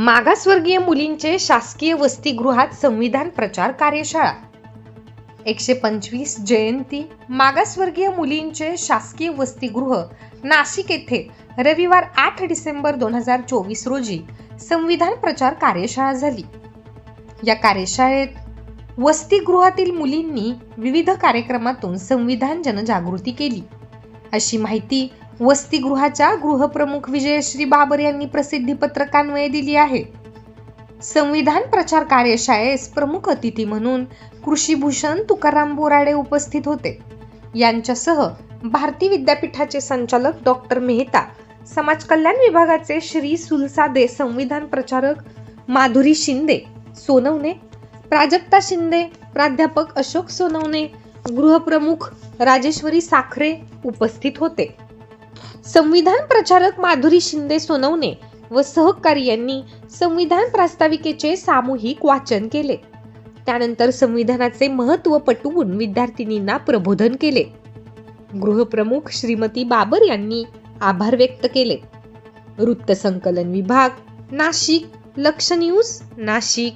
मागासवर्गीय मुलींचे शासकीय वसतिगृहात संविधान प्रचार कार्यशाळा. एकशे पंचवीस जयंती. मागासवर्गीय मुलींचे शासकीय वसतिगृह नाशिक येथे रविवार आठ डिसेंबर दोन हजार चोवीस रोजी संविधान प्रचार कार्यशाळा झाली. या कार्यशाळेत वसतिगृहातील मुलींनी विविध कार्यक्रमातून संविधान जनजागृती केली. अशी माहिती वसतिगृहाच्या गृहप्रमुख विजयश्री बाबर यांनी प्रसिद्धी पत्रकान्वये दिली आहे. संविधान प्रचार कार्यशाळेस प्रमुख अतिथी म्हणून कृषीभूषण तुकाराम बोराडे उपस्थित होते. यांच्यासह भारती विद्यापीठाचे संचालक डॉक्टर मेहता समाज कल्याण विभागाचे श्री सुलसादे संविधान प्रचारक माधुरी शिंदे सोनवणे प्राजक्ता शिंदे प्राध्यापक अशोक सोनवणे गृहप्रमुख राजेश्वरी साखरे उपस्थित होते. संविधान प्रचारक माधुरी शिंदे सोनवणे व सहकारी यांनी संविधान प्रास्ताविकेचे सामूहिक वाचन केले. त्यानंतर संविधानाचे महत्त्व पटवून विद्यार्थिनींना प्रबोधन केले. गृहप्रमुख श्रीमती बाबर यांनी आभार व्यक्त केले. वृत्तसंकलन विभाग नाशिक लक्ष न्यूज नाशिक.